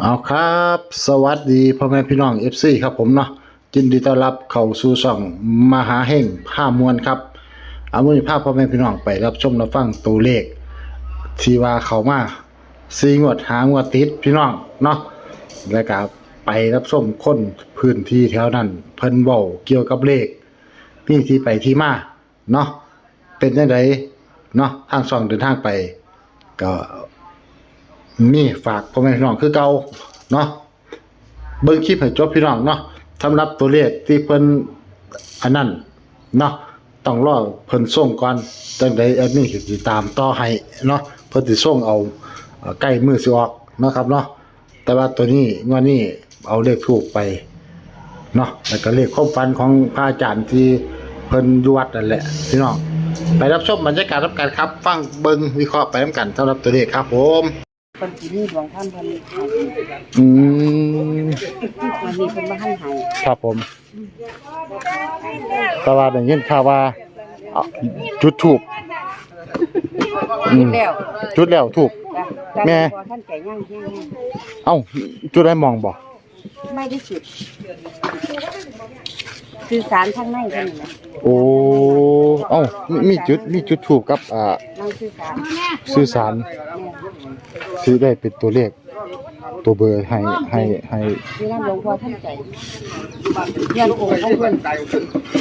เอาครับ สวัสดีพ่อแม่พี่น้อง FC ครับผมเนาะยินดีต้อนรับเข้าสู่ช่องมหาเฮงผ้ามวลครับ เอามือนี้ภาพพ่อแม่พี่น้องไปรับชมรับฟังตัวเลข ที่ว่าเขามาซีงวดหางวดติดพี่น้องเนาะแล้วก็ไปรับชมคนพื้นที่แถวนั้น เพิ่นเว้าเกี่ยวกับเลขนี่ที่ไปที่มาเนาะเป็นจังไดเนาะทางช่องเดินทางไป ก็ มีฝากพ่อแม่พี่น้องคือเก่าเนาะเบิ่งคลิปให้จบพี่น้องเนาะสำหรับตัวเลขที่เพิ่นอันนั้นเนาะต้องรอเพิ่นส่งก่อนจังไดแอดมินสิติดตามต่อให้เนาะเพิ่นสิส่งเอาใกล้มือสิออกเนาะครับเนาะแต่ว่าตัวนี้งวดนี้เอาเลขถูกไปเนาะแล้วก็เลขความฝันของพระอาจารย์ที่เพิ่นยวัดนั่นแหละพี่น้องไปรับชมบรรยากาศรับกันครับ ฟังเบิ่งวิเคราะห์ไปนํกันสำหรับตัวเลขครับผม คนที่มีดวงท่านเพิ่นให้อืมวันนี้เพิ่นมาให้ให้ครับผมแต่ว่าได้ยินข่าวว่าเอาจุดถูก อืม แล้วจุดแล้วถูกจ้ะแม่พอท่านแก่ย่างย่างย่างเอ้า จุดได้มองบ่ไม่ได้จุด สื่อสารทางในเพิ่นน่ะโอ้เอ้ามีมีจุดมีจุดถูกกับอ่านั่งสื่อสารสื่อสารที่ได้เป็นตัวเลข ตัวเบอร์ให้ให้ให้ที่นั่นหลวงพ่อท่านใจยันโองค์ของเพิ่น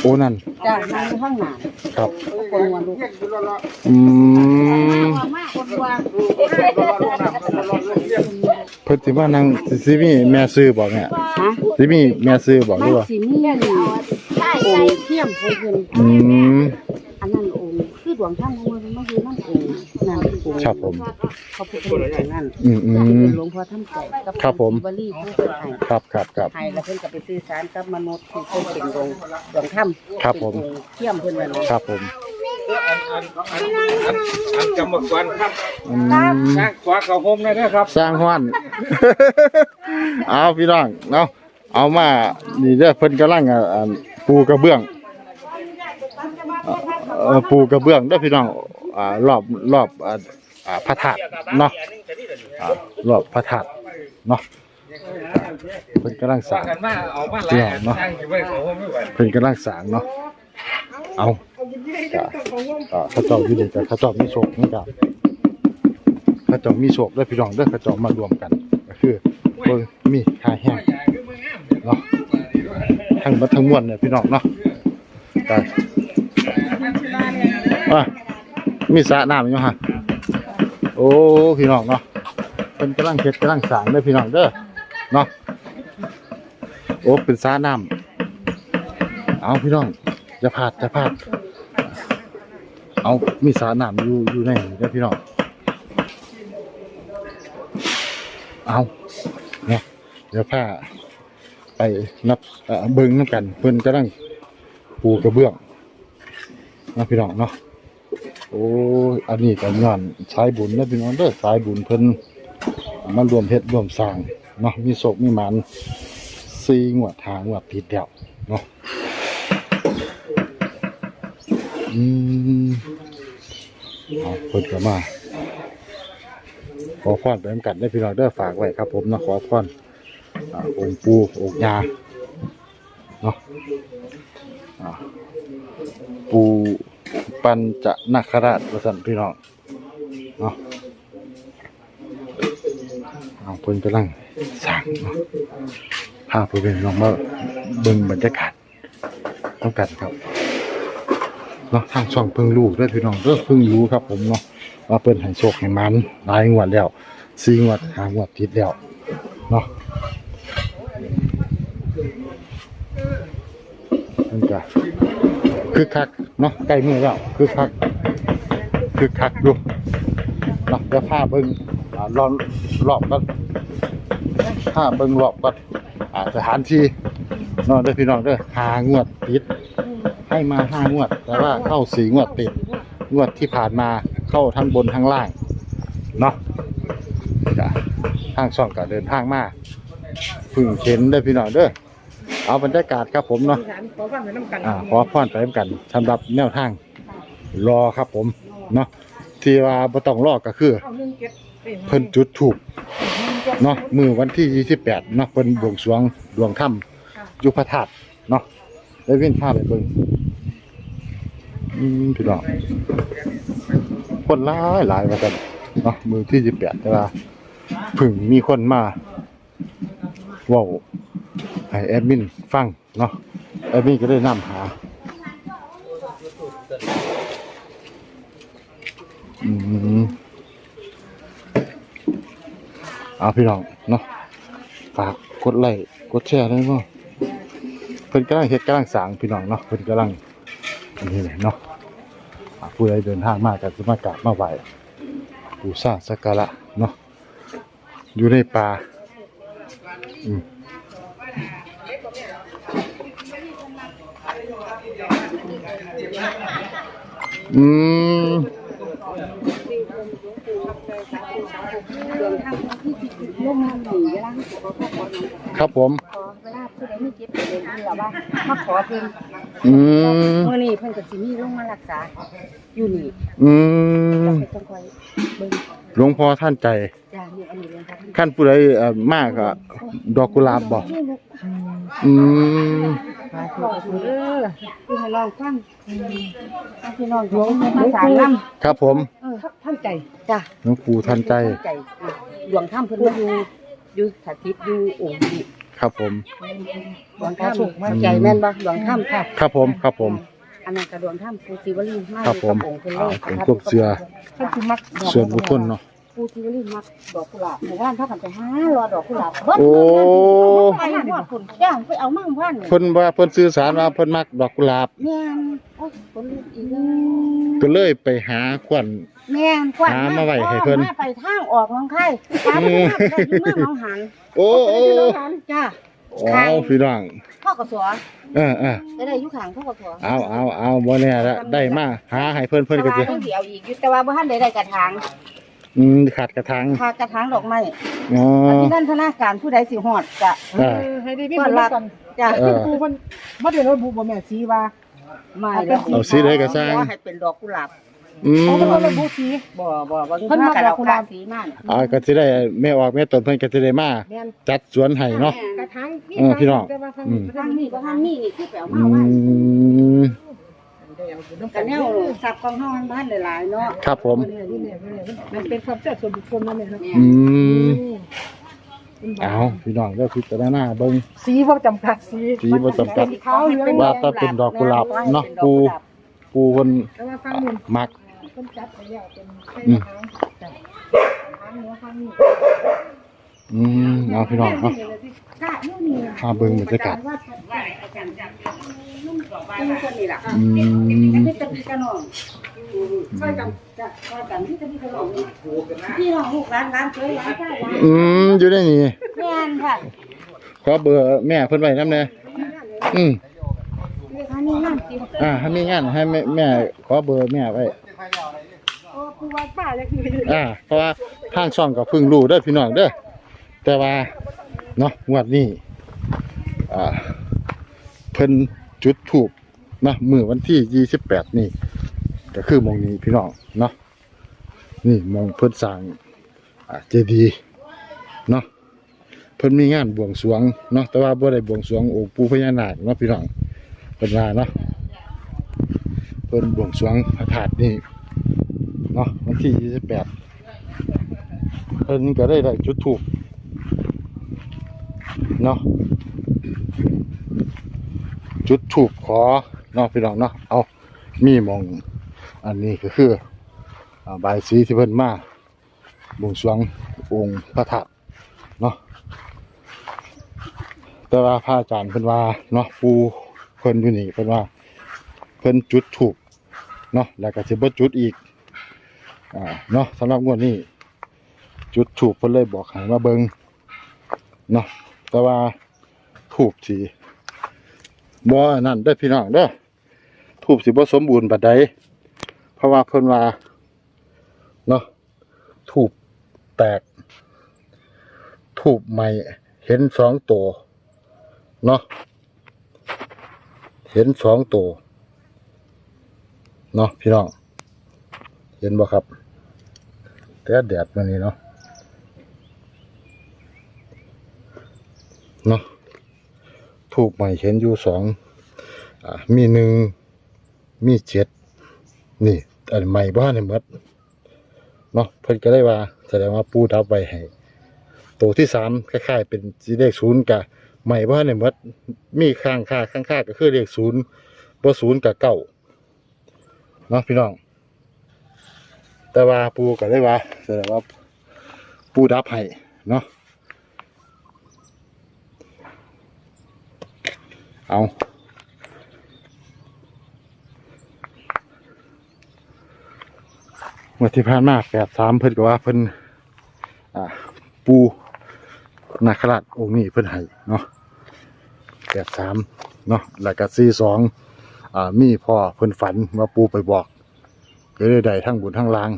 โอ้นั่นจ้ะนั่งอยู่ข้างหน้าครับคนวันลูกอืมคนวางเพิ่นสิว่านั่งสิมีแม่ซื้อบ่แม่ฮะสิมีแม่ซื้อบ่หมัรืนอว่า สิมี องค์เทียมของเพิ่นอืม อันนั้นองค์คือดวงท่านของเพิ่นมันอยู่นั่นองค์นั่นองค์ครับผม เขาพุทธรูปตรงนั้นอืมอืเป็นมหลวงพ่อท่านใจกัครับผม บรีผู้เป็นไห้ครับครับครับ ไห้แล้วเพิ่นก็ไปสื่อสารกับมนุษย์ที่เพิ่นเป็นดวงดวงถ้ำครับผม เป็นองเทียมเพิ่นนั่นแหละครับผมอันอันอันอันอันกรรมกรครับอืมสร้างขวาเขาโฮมเลยนะครับ สร้างห้อน เอาพี่น้องเนาะเอามานี่เด้อเพิ่นกำลังอะอ่า ปูกระเบื้องอปูกระเบื้องเด้พี่น้องรอบรอบพระธาตุเนาะรอบพระธาตุเนาะเพิ่นกำลังสาร้างกันมาเอามาหลายอันเนาะเพิ่นกำลังสางเนาะเอาจ้าเจ้าอยู่ดีจ้ะเขาเจ้ามีโชคนี่จ้ะเขาเจ้ามีโชคเด้พี่น้องเด้อเขาเจ้ามารวมกันก็คือมีค่าแห้ง ทั้งหมดทั้งมวลเนี่ยพี่น้องเนาะแต่ว่ามีสระน้ำอยู่ฮะโอ้พี่น้องเนาะเป็นกำลังเฮ็ดกำลังสร้างเด้อพี่น้องเด้อเนาะโอ้เป็นสระน้ำเอาพี่น้องจะพลาดจะพลาดเอามีสระน้ำอยู่อยู่ในนี้เด้อพี่น้องเอาเนี่ยเดี๋ยวผ้า ไปนับเบิ้งน้ำกันเพิ่อนกำลังปูกระเบื้องนะพี่น้องเนาะโอ้อันนี้ก็ย้อนสายบุญนะพี่น้องเด้อสายบุญเพิ่นมารวมเฮ็ดรวมสร้างเนาะมีโศกมีหมันซีงวดทางงวดติดแล้วเนาะอืมเอาเพิ่นก็มาขอพรไปนกันได้พี่น้องเด้อฝากไว้ครับผมนะขอพร อ่าองค์ปูองค์ยาเนาะอ่าปูปัญจนาคราชประสันพี่น้องเนาะเอาเพิ่นกำลังสร้างเนาะพาไปเป็นน้องมาเบิ่งบรรยากาศต้องกันครับเนาะทางช่องเพิ่งรู้ด้วยพี่น้องเด้อเพิ่งรู้ครับผมเนาะว่าเพิ่นให้โชคให้มันหลายงวดแล้วสี่งวดห้างวดติดแล้วเนาะ มันก็คือคักเนาะใกล้มือแล้วคือคักคือคักอยู่เนาะเดี๋ยวพาเบิ่งอ่ารอบรอบกันพาเบิ่งรอบกันอ่าสถานที่นาะเด้อพี่น้องเด้อหางวดติด ให้มาห้างวด แต่ว่าเข้าสีงวดติด งวดที่ผ่านมาเข้าทั้งบนทั้งล่างเนาะจ้ะทางช่องก็เดินทางมาพึ่งเห็นเด้อพี่น้องเด้อ เอาบรรยากาศครับผมเนาะขอฟังไปน้ำกันอ่าขอพรไปเหมือนกันสำหรับแนวทาง รอครับผมเนาะที่ว่าบ่ต้องรอก็คือ เอาหนึ่งเจ็ดเพิ่นจุดถูกเนาะมือวันที่ 28เนาะเพิ่นบวงสรวงดวงถ้ำอยู่พระธาตุเนาะได้เว้นภาพไปเบิ่งอืมพี่น้องคนหลายหลายว่ากันเนาะมือที่ 28แต่ว่าเพิ่งมีคนมาเว้า ให้แอดมินฟังเนาะแอดมินก็ได้นำหาอืมเอาพี่น้องเนาะฝากกดไลค์กดแชร์ด้วยเนาะเพิ่นกำลังเฮ็ดกำลังสางพี่น้องเนาะเพิ่นกำลังอันนี้แหละเนาะผู้ใดเดินทางมาก็สิมากราบมาไหว้บูชาสักการะเนาะอยู่ในป่าอืมอืม เดินทางที่ที่ลงมาหนีเวลาที่ขอขอขอน้ องครับผมขอเวลาผู้ใดมีเจ็บป่วยนี่ล่ะว่ามาขอเพิ่นอืมมื้อนี้เพิ่นก็สิมีลงมารักษาอยู่นี่อืมเพิ่นต้องคอยเบิ่งหลวงพ่อท่านใจจ้านี่อันนี้เรื่องครับขั้นผู้ใดเอ่อมากอะดอกกุหลาบบอกอืม มาถูกถูกเด้อคือให้ลองฟังพี่น้องหลวงมาสารนำครับผมเออท่านใจจ้ะหลวงปู่ท่านใจใจหลวงถ้ำเพิ่นมาอยู่อยู่สถิตอยู่องค์นี้ครับผม หลวงถ้ำมั่นใจแม่นบ่หลวงถ้ำค่ะครับผมครับผม อันนั้นก็หลวงถ้ำปูศิวลีมาครับผมองค์เพิ่นเลอ่ายเป็นพวกเสือเพิ่นสิมักดอกส่วนบุคคลเนาะ ปูศิวลีมักดอกกุหลาบหมู่บ้านพากันไปหารอดอกกุหลาบเบิดโอ้ ไปหาฮอดพุ่นจ้างไปเอามั่งว่านเพิ่นว่าเพิ่นสื่อสารว่าเพิ่นมักดอกกุหลาบ แม่นโอ้ยคนลุกอีกแล้ว ก็เลยไปหาขวัญ แม่นกว้างหามาไว้ให้เพิ่นมาไปทางออกหน้องไข่ตามไปทางได้อยู่เมืองหนองหานโอ้โอ้ไปอยู่หนองหานจ้าเอาพี่น้องพ่อกสวเออเออได้ได้อยู่ข้างพ่อกสวเอาเอาเอาบ่แน่ละได้มาหาให้เพิ่นเพิ่นก็แต่สิว่าเพิ่นสิเอาอีกอยู่แต่ว่าบ่ทันได้ได้กระถาง อืมขาดกระถางพากระถางดอกไม้อ๋อที่นั่นธนาการผู้ใดสิฮอดจะอ่าให้ได้พี่ต้บุอนญรับกันจ้ะเออครูมันมาเดี๋ยวเราบุบ่แม่สีว่า ไม่แล้วเอาสีใดก็สร้าง ขอให้เป็นดอกกุหลาบอืมเขาก็เลยบุสี บ่บ่บ่เพิ่นมักพาดอกกุหลาบเอสีนั่นอ่าก็สิได้แม่ออกแม่ตนเพิ่นก็สิได้มาแม่น จัดสวนให้เนาะ กระถางเออพี่น้อง แต่ว่าทางอืมนี้ทางนี้ก็ทางนี้นี่คือแปลอืมาว่ามกันแนวทรัพย์ของเฮามันบ้านหลายๆเนาะครับผมเนี่ยนี่เนี่ยนี่เนี่ยมันเป็นความเชื่อส่วนบุคคลนั่นเองครับเนี่ยอืมเอาพี่น้องเด้อพิจารณาเบิ่ง สีว่าจำกัดสีสีบ่จำกัด ขาวเหลืองว่าถ้าเป็นดอกกุหลาบเนาะปูปูเพิ่นแต่ว่าฟังมันมักต้นจัดไปแล้วเป็นไข่อืมทางจ้ะทางเหนือทางนี้ อืมเอาพี่น้องเนาะกะอยู่นี่พาเบิ่งบรรยากาศว่าอาจารย์จับนุ่มดอกไม้คนนี่ล่ะอืมนี่จะพี่กะน้องช่วยกันจ้ะช่วยกันที่จะพี่กะน้องพี่น้องลูกหลานหลานเคยหลานชายหลานอืมอยู่ในนี่แม่นค่ะขอเบอร์แม่เพิ่นไว้นำแน่อืมอันนี้นั่นสิอ่าถ้ามีงานให้แม่แม่ขอเบอร์แม่ไว้โอ้ครูวัดป้าเลยคืออ่าเพราะว่าทางช่องก็เพิ่งรู้เด้อพี่น้องเด้อ แต่ว่าเนาะงวดนี้เพิ่นจุดถูกนะมือวันที่28นี่ ก็คือมองนี้พี่น้องเนาะนี่มองเพิ่นสร้างเจดีย์เนาะเพิ่นมีงานบวงสรวงเนาะแต่ว่าบ่ได้บวงสรวงองค์ปู่พญานาคเนาะพี่น้องเพิ่นว่าเนาะเพิ่นบวงสรวงพระธาตุนี่เนาะวันที่28เพิ่นก็ได้ได้จุดธูป เนาะจุดธูปขอเนาะพี่น้องเนาะเอามีมองอันนี้ก็คืออ่าบสีที่เพิ่นมาบวงสรวงองค์พระธาตุเนาะแต่ว่าพระอาจารย์เพิ่นว่าเนาะปูเพิ่นอยู่นี่เพิ่นว่าเพิ่นจุดถูกเนาะแล้วก็สิบ่จุดอีกอ่าเนาะสำหรับงวดนี้จุดถูกเพิ่นเลยบอกให้มาเบิ่ง เนาะแต่ว่าถูกสิบ่นั่นเด้พี่น้องเด้อถูกสิบ่สมบูรณ์บัดใดเพราะว่าเพิ่นว่าเนาะถูกแตก ถูกใหม่ เห็นสองตัวเนาะเห็นสองตัวเนาะพี่น้อง เห็นบ่ครับ แต่แดดมันนี้เนาะ เนาะถูกใหม่เห็นอยู่สองอมีหนึ่งมีเจ็ดนี่อันใหม่บ้านในหมดเนาะเพิ่นก็ได้ว่าแสดงว่าปูดับไว้ให้ตัวที่สามคล้ายๆ เป็นสีเลขศูนย์กับใหม่บ้านในหมดมีข้างค่าข้างค่าก็คือเลขศูนย์บ่ศูนย์กับเก้าเนาะพี่น้อง แต่ว่าปูก็ได้ว่าแสดงว่าปูดับให้เนาะ เอา เมื่อที่ผ่านมาแปดสามเพิ่นก็ว่าเพิ่นปูนาคราชองค์นี้เพิ่นให้เนาะแปดสามเนาะแล้วก็สี่สองมีพ่อเพิ่นฝันว่าปูไปบอกก็เลยได้ทั้งบุญทั้งลาง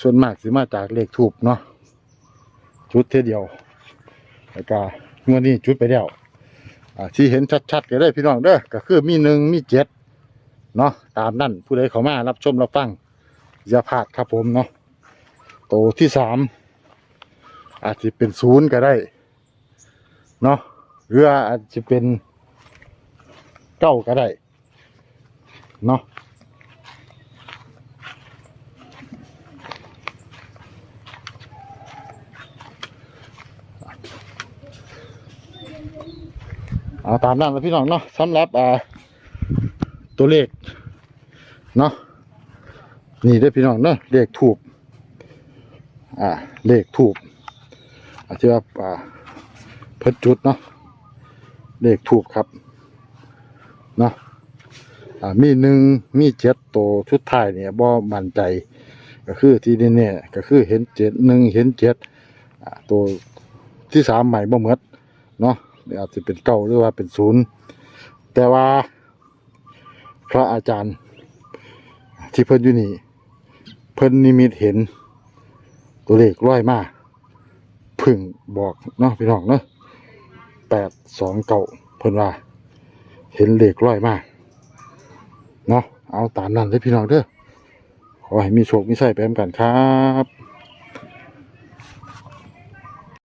ส่วนมากสิมาจากเลขทูบเนาะจุดเท่เดียวแล้วก็งวดนี้จุดไปแล้ว อ่าที่เห็นชัดๆก็ได้พี่น้องเด้อก็คือมีหนึ่งมีเจ็ดเนาะตามนั่นผู้ใดเข้ามารับชมรับฟังอย่าพลาดครับผมเนาะโตที่สามอาจจะเป็นศูนย์ก็ได้เนาะหรืออาจจะเป็นเก้าก็ได้เนาะ เอาตามนั้นแล้วพี่น้องเนาะสำหรับอ่าตัวเลขเนาะนี่ได้พี่น้องเนาะเลขถูกอ่าเลขถูกอาจจะอ่าเพิ่นจุดเนาะเลขถูกครับเนาะอ่ามีหนึ่งมีเจ็ดตัวชุดท้ายเนี่ยบ่มั่นใจ ก็คือที่นี่เนี่ยก็คือเห็นเจ็ดหนึ่งเห็นเจ็ดอ่าตัวที่สามใหม่บ่เหมือนเนาะ หรืออาจจะเป็นเก้าหรือว่าเป็นศูนย์แต่ว่าพระอาจารย์ ที่เพิ่นอยู่นี่ เพิ่นนิมิตเห็น ตัวเลขร้อยมาพึ่งบอกเนาะพี่น้องเนาะแปดสองเก้าเพิ่นว่า เห็นเลขร้อยมาเนาะเอาตามนั้นเลยพี่น้องเด้อขอให้มีโชคมีชัยไปมกันครับ